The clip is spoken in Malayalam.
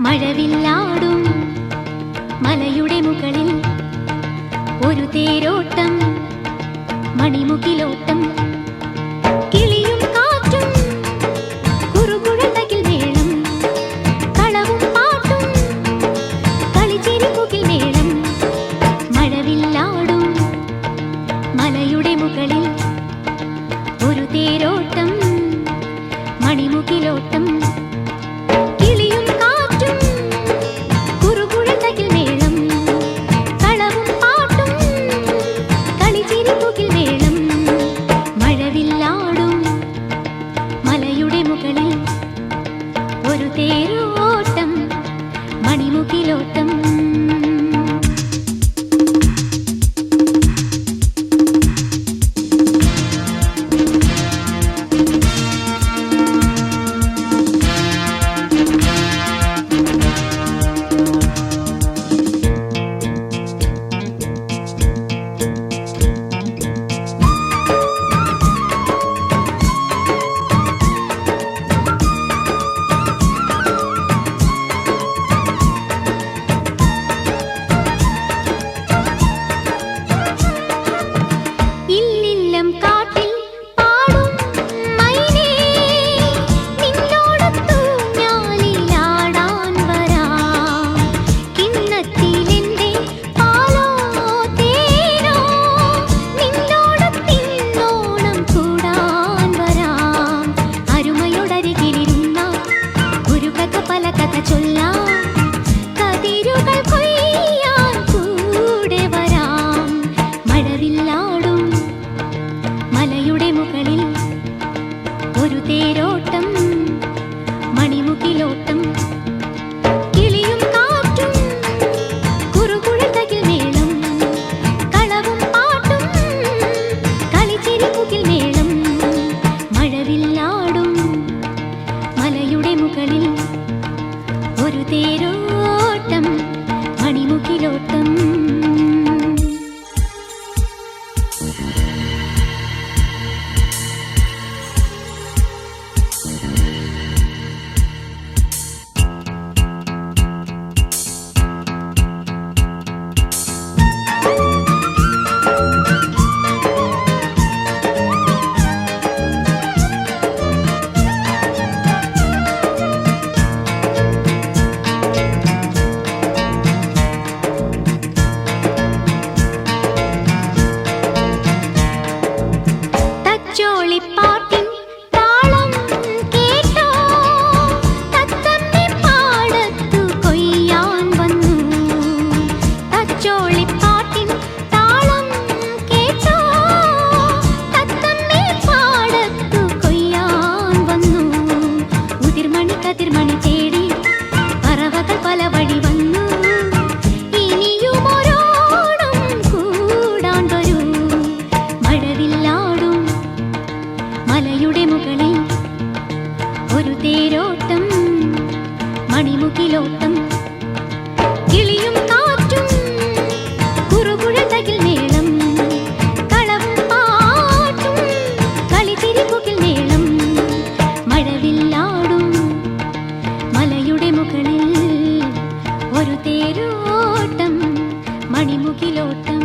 മഴവില്ലാടും. മലയുടെ മുകളിൽ ഒരു തേരോട്ടം. മണിമുകിലോട്ടം. tiro. കതിർമണി തേടി പറവകൾ പല വഴി വന്നു. ഇനിയും ഒരോണം മലയുടെ ഒരു തേരോട്ടം കിളിയും ఓటం మణిముఖిలోటం.